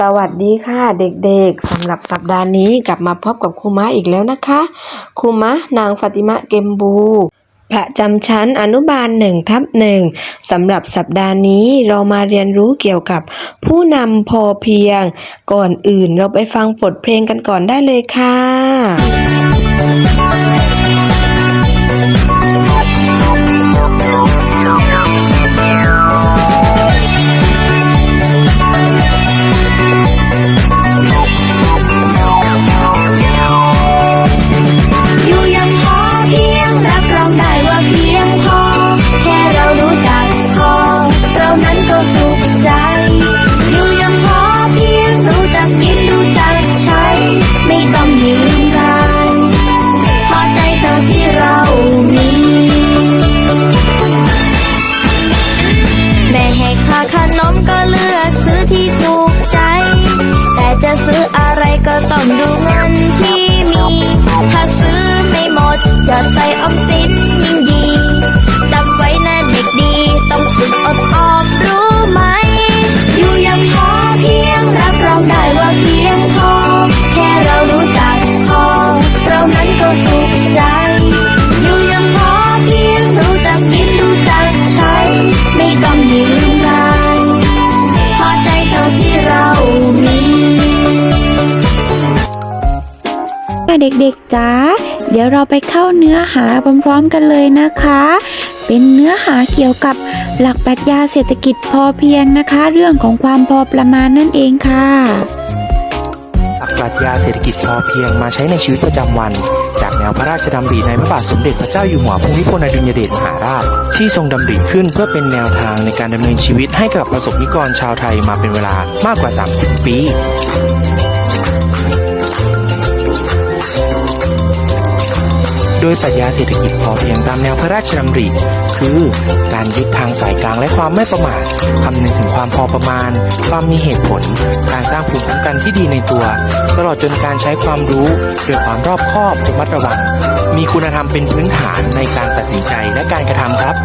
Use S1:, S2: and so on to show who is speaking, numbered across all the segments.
S1: สวัสดีค่ะเด็กๆสำหรับสัปดาห์นี้กลับมาพบกับครูม้าอีกแล้วนะคะครูม้านางฟาติมะเกมบู ประจำชั้นอนุบาลหนึ่งทับหนึ่งสำหรับสัปดาห์นี้เรามาเรียนรู้เกี่ยวกับผู้นำพอเพียง ก่อนอื่นเราไปฟังบทเพลงกันก่อนได้เลยค่ะ
S2: ดูเงินที่มี ถ้าซื้อไม่หมดอย่าใส่ออมสินยิ่งดีจำไว้นะเด็กดีต้องฝึกอด
S3: เด็กๆจ้าเดี๋ยวเราไปเข้าเนื้อหาพร้อมๆกันเลยนะคะ เป็นเนื้อหาเกี่ยวกับหลักปรัชญาเศรษฐกิจพอเพียงนะคะ เรื่องของความพอประมาณนั่นเองค่ะ
S4: หลักปรัชญาเศรษฐกิจพอเพียงมาใช้ในชีวิตประจำวัน จากแนวพระราชดำริในพระบาทสมเด็จพระเจ้าอยู่หัวภูมิพลอดุลยเดชมหาราช ที่ทรงดำริขึ้นเพื่อเป็นแนวทางในการดำเนินชีวิตให้กับประสบนิกรชาวไทยมาเป็นเวลามากกว่า 30 ปี โดยปรัชญาเศรษฐกิจพอเพียงตามแนวพระราชดำริ คือการยึดทางสายกลางและความไม่ประมาทคำนึงถึงความพอประมาณ ความมีเหตุผล การสร้างภูมิคุ้มกันที่ดีในตัว ตลอดจนการใช้ความรู้ด้วยความรอบคอบระมัดระวัง มีคุณธรรมเป็นพื้นฐานในการตัดสินใจและการกระทำครับ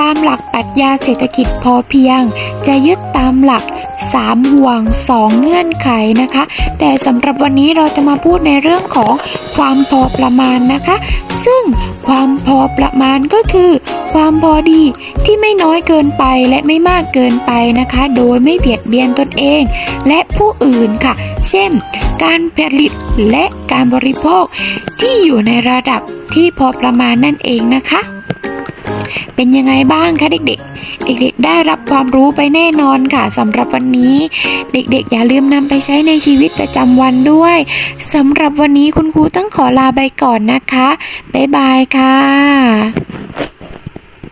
S3: ตามหลักปรัชญาเศรษฐกิจพอเพียง จะยึดตามหลัก 3 ห่วง 2 เงื่อนไขนะคะ แต่สำหรับวันนี้เราจะมาพูดในเรื่องของความพอประมาณนะคะ ซึ่งความพอประมาณก็คือ ความพอดีที่ไม่น้อยเกินไปและไม่มากเกินไปนะคะ โดยไม่เบียดเบียนตนเอง และผู้อื่นค่ะ เช่น การผลิตและการบริโภคที่อยู่ในระดับที่พอประมาณนั่นเองนะคะ เป็นยังไงบ้างคะเด็กๆ เด็กๆได้รับความรู้ไปแน่นอนค่ะสำหรับวันนี้ เด็กๆ อย่าลืมนำไปใช้ในชีวิตประจำวันด้วยสำหรับวันนี้คุณครูต้องขอลาไปก่อนนะคะ บ๊ายบายค่ะ